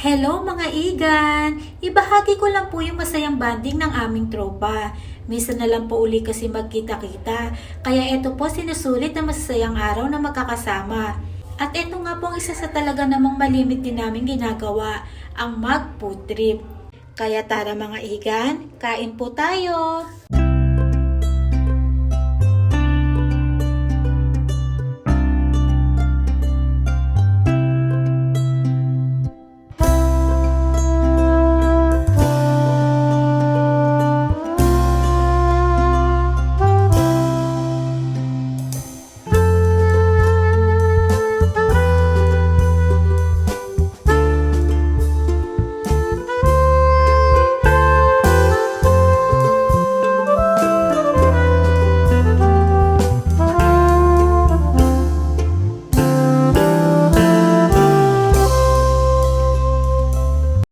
Hello mga igan! Ibahagi ko lang po yung masayang banding ng aming tropa. Minsan na lang po uli kasi magkita-kita. Kaya ito po sinusulit na masasayang araw na magkakasama. At ito nga po ang isa sa talaga namang malimit din namin ginagawa, ang mag food trip. Kaya tara mga igan, kain po tayo!